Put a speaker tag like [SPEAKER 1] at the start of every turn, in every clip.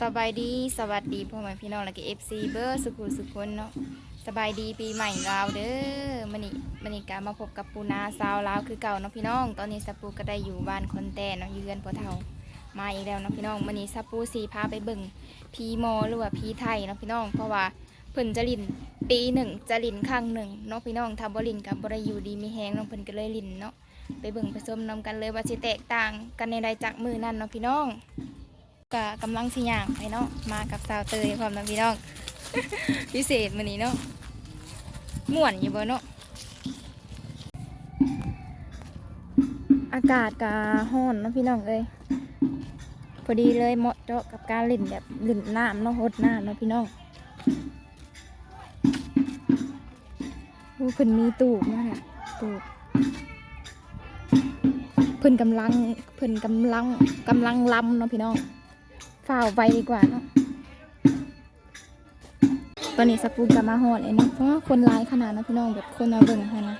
[SPEAKER 1] สบายดีสวัสดีพ่อแม่พี่น้องและก็เอฟซีเบอร์สุขุสุขคนเนาะสบายดีปีใหม่ลาวเด้อมันนี่มันนี่การมาพบกับปูนาสาวลาวคือเก่าเนาะพี่น้อง ตอนนี้สปูก็ได้อยู่บ้านคนแตนเนาะยืนพอเฒ่ามาอีกแล้วเนาะพี่น้องมันนี้สปูสีพาไปเบิ่งพีโมอหรือว่าพีไทยเนาะพี่น้อง เพราะว่าเพิ่นจะลินปีหนึ่งจะลินครั้งหนึ่งเนาะพี่น้องถ้าบ่ลินกับบริยูดีมีแฮงเนาะเพิ่นก็เลยลินเนาะ ไปเบิ่งไปชมนํกันเลยว่าสิแตกต่างกันในใดจากมือนั่นเนาะพี่น้องก็กำลังสิย่างไปเนาะมากับสาวเตยพร้อมนะพี่น้อง พิเศษมื้อนี้เนาะม่วนอยู่บ่เนาะอากาศก็ร้อนเนาะพี่น้องเอ้ยพอดีเลยเหมาะเจาะกับการเล่นแบบเล่นน้ำเนาะหดน้ำเนาะพี่น้องโอ้เพิ่นมีตูบนะเนี่ยตูบ เพิ่นกำลังเพิ่นกำลังกำลังลำเนาะพี่น้องฝ่าไปดีกว่าเนาะตอนนี้สปูนกับมาหอดเลยเนาะเพราะว่าคนร้ายขนาดนะพี่น้องแบบคนมาเบิ่งค่ะนะ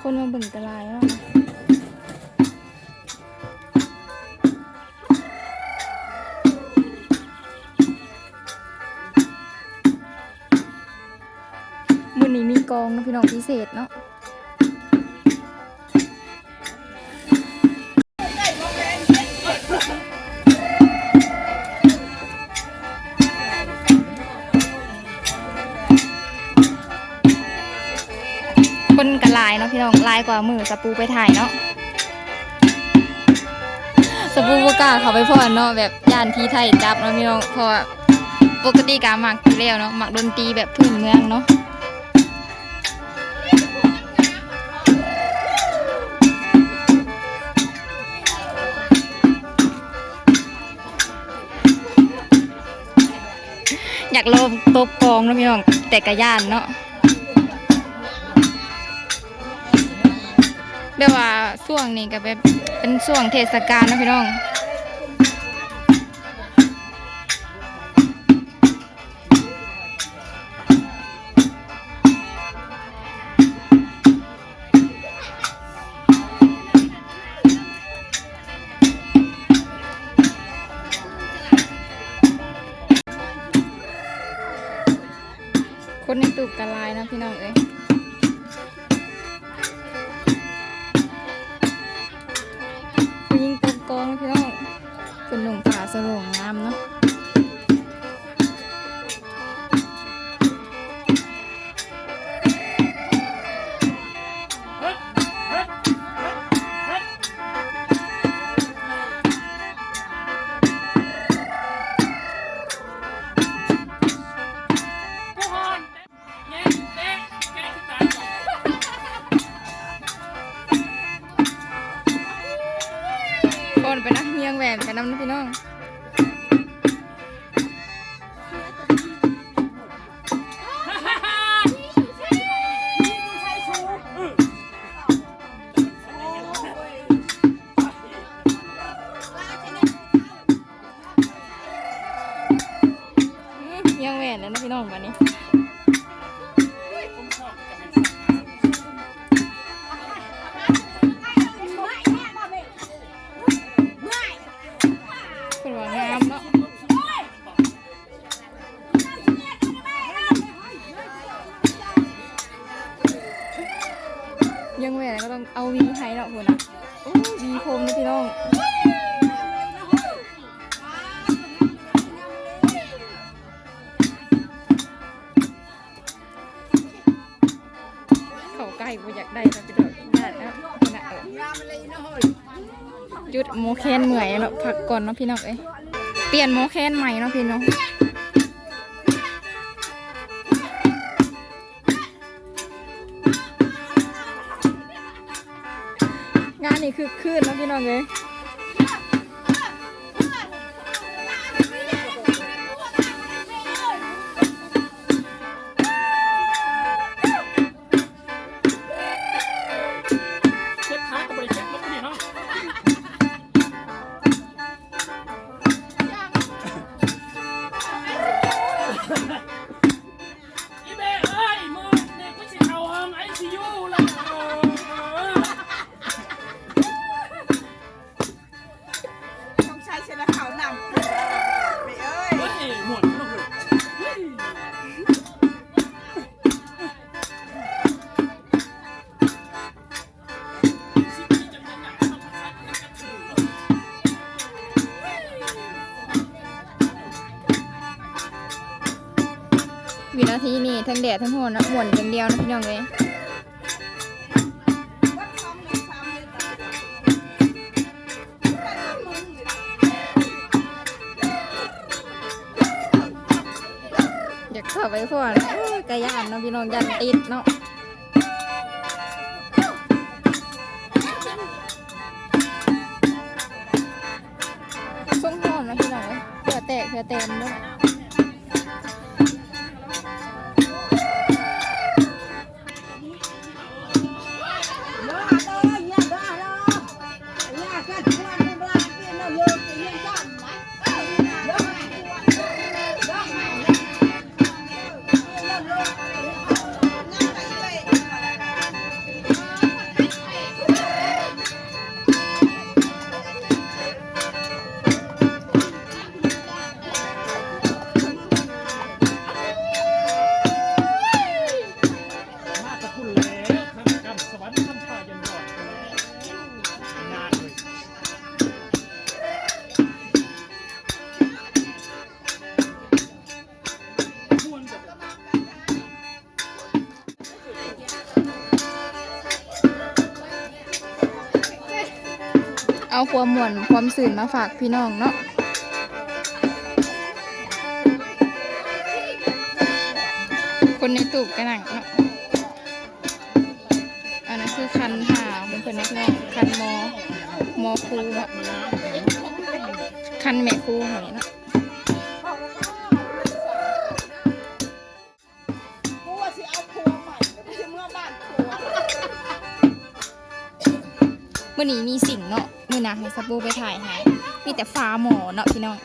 [SPEAKER 1] คนมาเบิ่งกระลายเนาะ องนะพี่น้องพิเศษเนาะคนกระลายเนาะพี่น้องลายกว่ามือสปูไปถ่ายเนาะสปูบกล้าเขาไปพ่อนเนาะแบบย่านที่ไทยจับเนาะพี่น้องเพราะปกติการหมักอยู่แล้วเนาะหมักดนตรีแบบพื้นเมืองเนาะ อยากลงตบกองเนาะพี่น้องแต่กระยานเนาะแบบว่าช่วงนี้ก็แบบเป็นช่วงเทศกาลนะพี่น้อง คนในตูบกระลายนะพี่น้องเอ้ยผู้หญิงตบกองพี่น้องเป็นหนุ่มผาสลงงามเนาะำนะพี่น้อง วนก็ต้องเอาวีให้เนาะคุณนะโอ้วีคมนะพี่น้องเขาใกล้บ่อยากได้เราไปโดดญาตินะคุณนะเออจุดโมแคนเหมื่อยแล้วพักก่อนเนาะพี่น้องเอ้ยเปลี่ยนโมแคนใหม่เนาะพี่น้อง งานนี่คือคืนแล้วพี่น้องเลย ทั้งแดดทั้งหัวนะหมุนอย่างเดียวนะพี่น้องเลยอยากเข้าไปพ่อนกระยานเนาะพี่น้องยันติดเนาะช่วงหอนนะพี่น้องเอ้ยเผื่อแตกเผื่อเต็มด้วย
[SPEAKER 2] แล้วทำสวรรค์ทำป่ายันยอดนานเลยมวนแบบ
[SPEAKER 1] เอาความหม่วนความสื่นมาฝากพี่น้องเนาะคนในตูบกระหนังเนาะ มอครูเนาะคันแม่ครูหอยเนาะ
[SPEAKER 3] กูว่าสิเอาครัวใหม่เดี๋ยวกูจะเมื่อบ้านครัว
[SPEAKER 1] เมื่อนี้มีสิ่งเนาะมือหนาให้สปูไปถ่ายให้มีแต่ฟ้าหมอเนาะพี่น้อง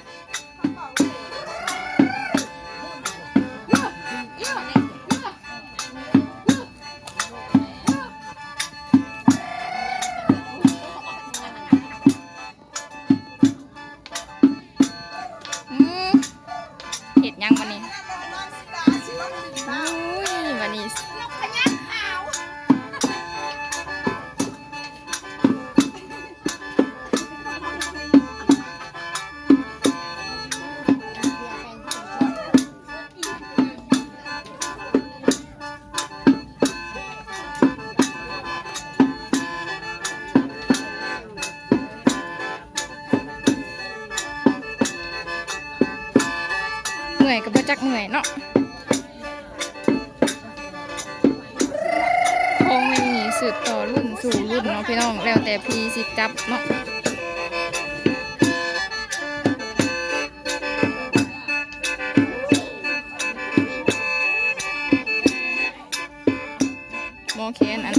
[SPEAKER 1] แคนอัน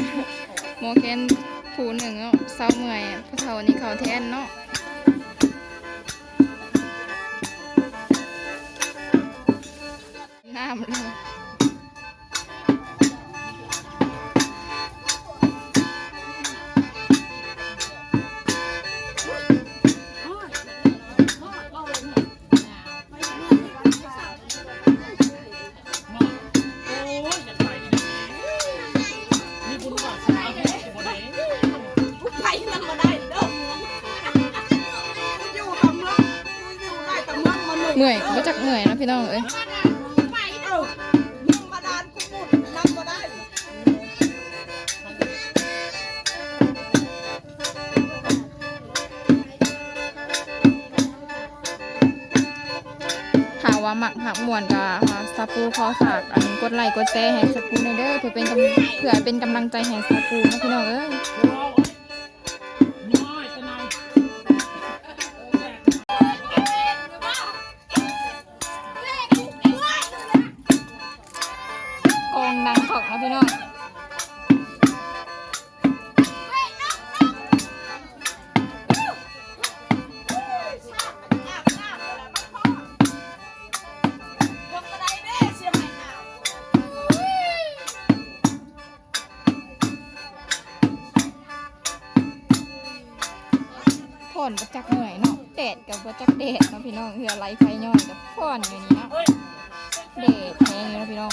[SPEAKER 1] หมอแคนผู้หนึ่งเนาะเศร้าเมื่อยผู้เฒ่านี่เขาแทนเนาะน้ำเลย
[SPEAKER 3] เหนื่
[SPEAKER 1] อยก็บ่จักเมื่อยนะพี่น้องเอ้ย
[SPEAKER 3] หา
[SPEAKER 1] ว่าหมักหักมวนกับสาปูขอฝากอันกดไลค์กดแชร์ให้สาปูในเด้อเพื่อเป็นกำเพื่อเป็นกำลังใจให้สาปูนะพี่น้องเอ้ย กั
[SPEAKER 3] บ
[SPEAKER 1] บ่จักแดดเนาะพี่น้องเหือไหลไฟย่อยกับพ่อนอยู่นี่เนาะแดดแพงอยู่เนาะพี่น้อง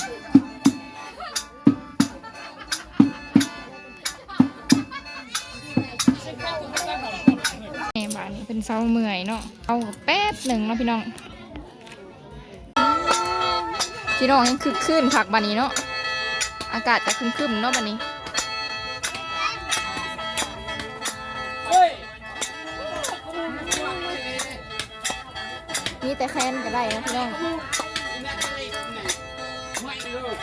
[SPEAKER 1] แม่บ้านนี้เป็นเศร้าเมื่อยเนาะเอาแป๊บหนึ่งเนาะพี่น้อง
[SPEAKER 3] พี่น้องยังคึกคืนคักบัดนี้เนาะอากาศจะครึมๆเนาะบัดนี้
[SPEAKER 2] เมี
[SPEAKER 3] แต่แค้นก็ได้นะพี่น้อง
[SPEAKER 2] ไม่เลย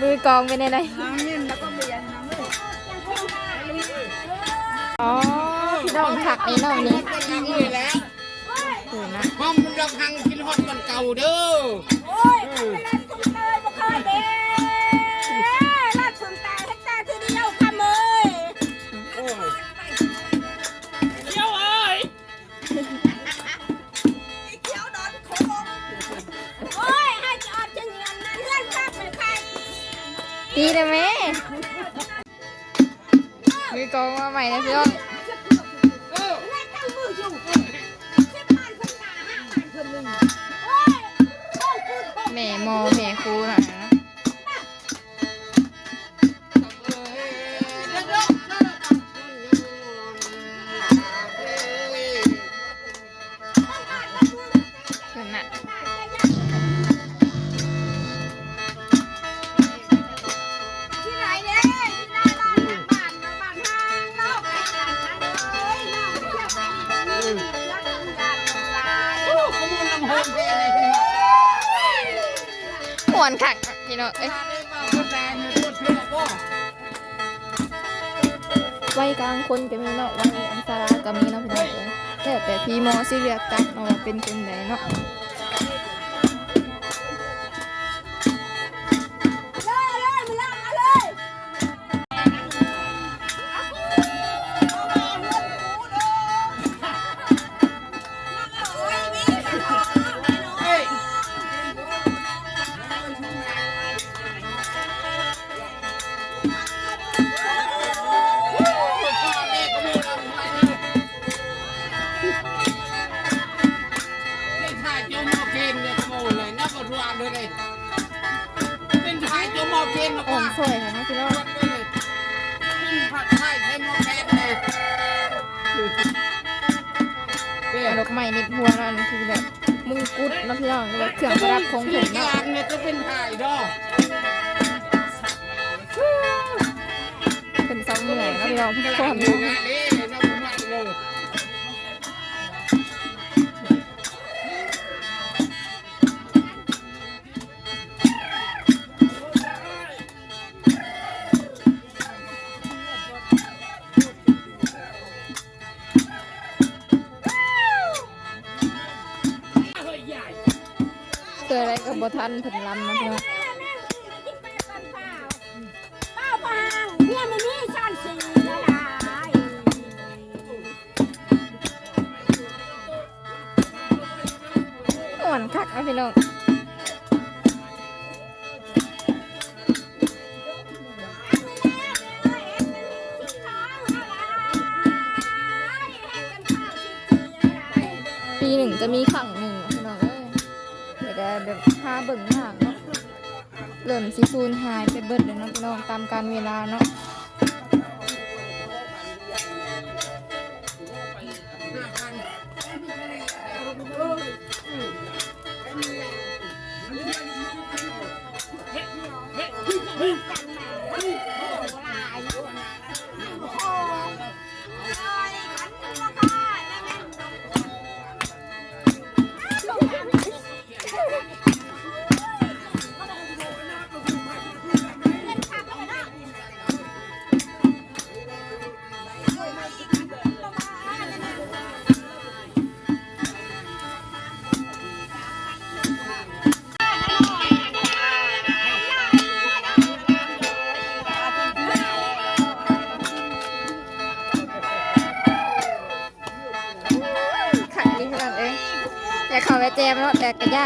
[SPEAKER 3] มือกองไปในไหน
[SPEAKER 1] น้ำนิ่มแล้วก็เบียร์น้ำเลย
[SPEAKER 3] อ๋อพี่น้องผักนี่เนาะวันนี้
[SPEAKER 2] กำลังเลยแล้ว
[SPEAKER 3] ถูนะ
[SPEAKER 2] ห้องมันระพังกินฮอดมันเก่าเด้อ
[SPEAKER 1] ตีนะแม่คือ
[SPEAKER 3] กองมาใหม่นะ
[SPEAKER 2] เพื่อน
[SPEAKER 1] แม่มอ
[SPEAKER 3] แม่ครูหนะ
[SPEAKER 2] ว
[SPEAKER 3] น
[SPEAKER 2] ค่ะพี่
[SPEAKER 3] น้องเอ้ย
[SPEAKER 2] พูดแรงเลยพูดเพื่อก็
[SPEAKER 3] ไว้กลางคนก็มีเนาะไว้อันสาราก็มีเนาะพี่น้องเอ้ยแต่แต่พี่มอสิเรียกจักเนาะเป็นคนใดเนาะ
[SPEAKER 1] อกไม้นิ
[SPEAKER 2] ด
[SPEAKER 3] หัวนั่นคือแบบมุงกุฎเนาะพี่น้องแล้วก็เครื่องประดับของผม
[SPEAKER 2] ก
[SPEAKER 3] เนาะ
[SPEAKER 2] ลางเนี่ยก็เป็นถ่ายดอก
[SPEAKER 3] เป็นเสาเหนื่อยเนาะพี่น้อง
[SPEAKER 2] ก
[SPEAKER 3] ทุก
[SPEAKER 2] ลา
[SPEAKER 3] ค
[SPEAKER 2] ง
[SPEAKER 3] น
[SPEAKER 2] อยู่
[SPEAKER 3] เนาะ
[SPEAKER 2] น
[SPEAKER 3] ผลลำนะพี่น้อง
[SPEAKER 1] ป้าพางเนี่ยมันมีชั้นสี่ละลาย
[SPEAKER 3] อ่อนคักนะพี่น้องปีหนึ่งจะมีครั้ง แบบหาเบิ่งมากเนาะเริ่มซิซูนหายไปเบิดเลยเนาะพี่น้องตามการเวลาเนาะ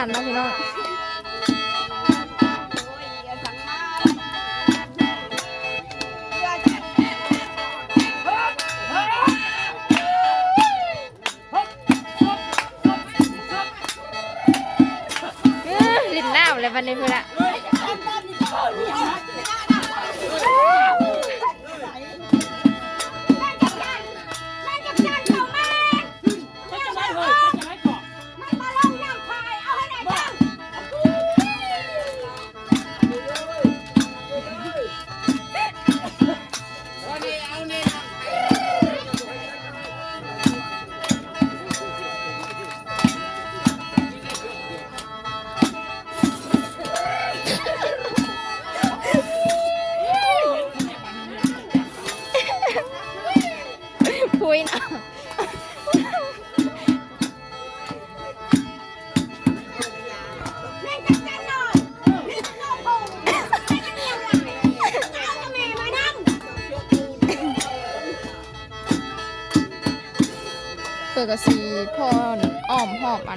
[SPEAKER 3] านเนาะพี่น้องเออลิ้นหน้าเลยวันนี้เพื่อนละ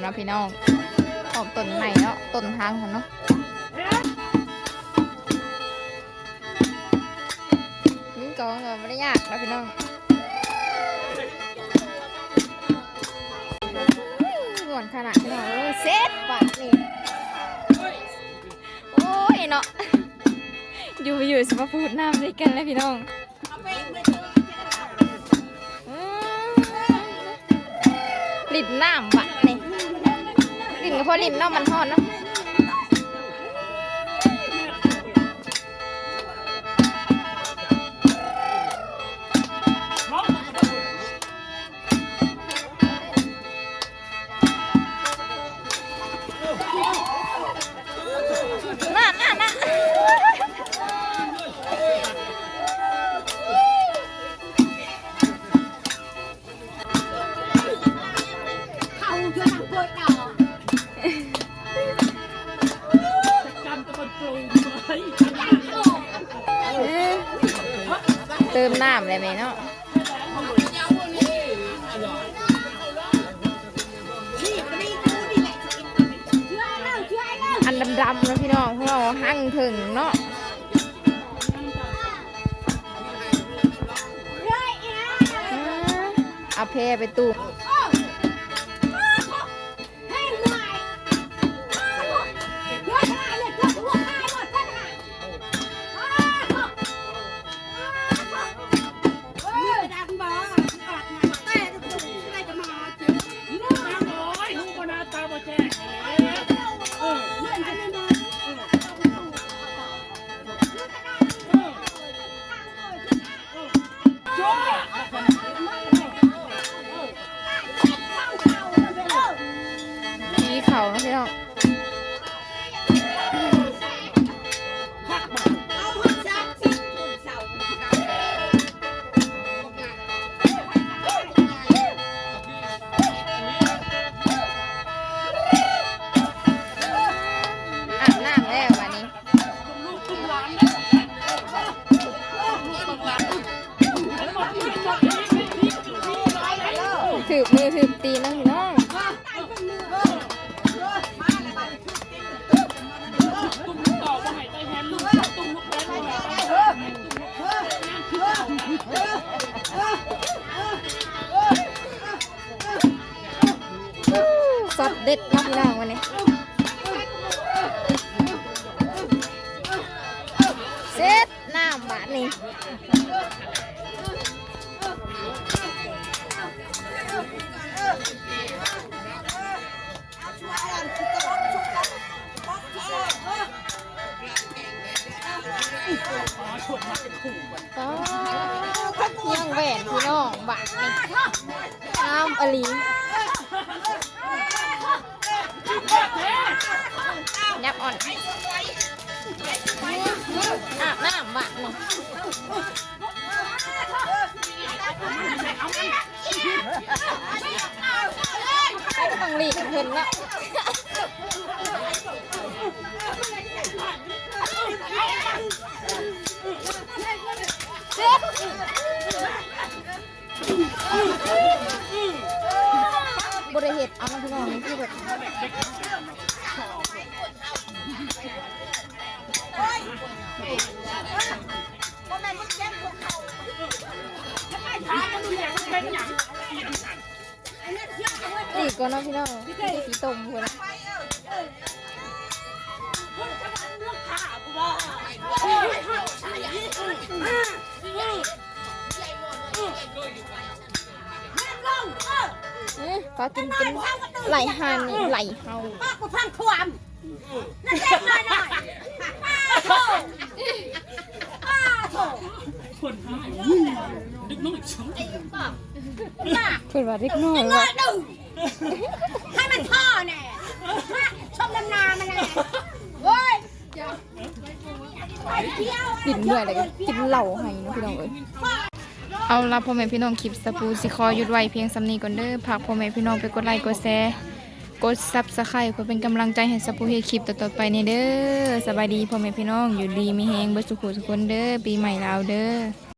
[SPEAKER 1] นาะพี่น้องหอบต้นใหม่เนาะต้นทางค่ะเนาะนี่กองก็ไม่ได้ยากนะพี่น้องก่อนขนาดพี่น้องเออเซ็ตบัดนี่โอ้ยเนาะอยู่อยู่สมาพูดน้ำด้วยกันแล้วพี่น้อง
[SPEAKER 3] ปเมื่อเช้าจะได้เอา
[SPEAKER 1] อืมลิ้นน้ำบะ พอลิ้นเนาะมันทอดเนาะ
[SPEAKER 3] เติ
[SPEAKER 1] มน้ำเลยไหมเนาะ
[SPEAKER 3] นี่ก็นี่กูนี่แหละเชื่อเล่าเชื่อเล่า
[SPEAKER 1] อันดำๆนะพี่น้องพวกเราหั่งถึงเนาะ
[SPEAKER 3] เฮ้ยเอ๋
[SPEAKER 1] อืมเอาเพไปตู้
[SPEAKER 3] อลียับอ่อน
[SPEAKER 2] อาบ
[SPEAKER 3] น้ำ
[SPEAKER 2] บา
[SPEAKER 1] ทนี่ก็ต้องรีบเพิ่นละเจ็ บริเหตุเอามาพี่น้องนี่คือแบบตีก่อนนะพี่น้องพี่สีตมคนนะเอ๊ะขอกินกินไหลหันนี่ไหลเฮา
[SPEAKER 3] ป้ากูพังควมนั่นเด็กน้อยหน่อยป้าโถป้าโถ
[SPEAKER 2] คนหายดึกน้อยชง
[SPEAKER 3] ป้า
[SPEAKER 1] เพิ่นว่าเล็กน้อย
[SPEAKER 3] น้อ
[SPEAKER 1] ว่าย
[SPEAKER 3] ดึงให้มันพ่อแน่ชมน้ำนามันแน่เว้ยไปเที่ยว
[SPEAKER 1] กินด้วยแล้วก็กินเหล้าให้เนาะพี่น้องเอ้ย เอาละพ่อแม่พี่น้องคลิปสปูสิคอหยุดไว้เพียงสำนีก่อนเด้อฝากพ่อแม่พี่น้องไปกดไลค์กดแชร์กดซับสไครต์เพื่อเป็นกำลังใจให้สปูเฮคลิปต่อๆไปในเด้อสบายดีพ่อแม่พี่น้องอยู่ดีมีแฮงเบิดสุขสุขคนเด้อปีใหม่ลาวเด้อ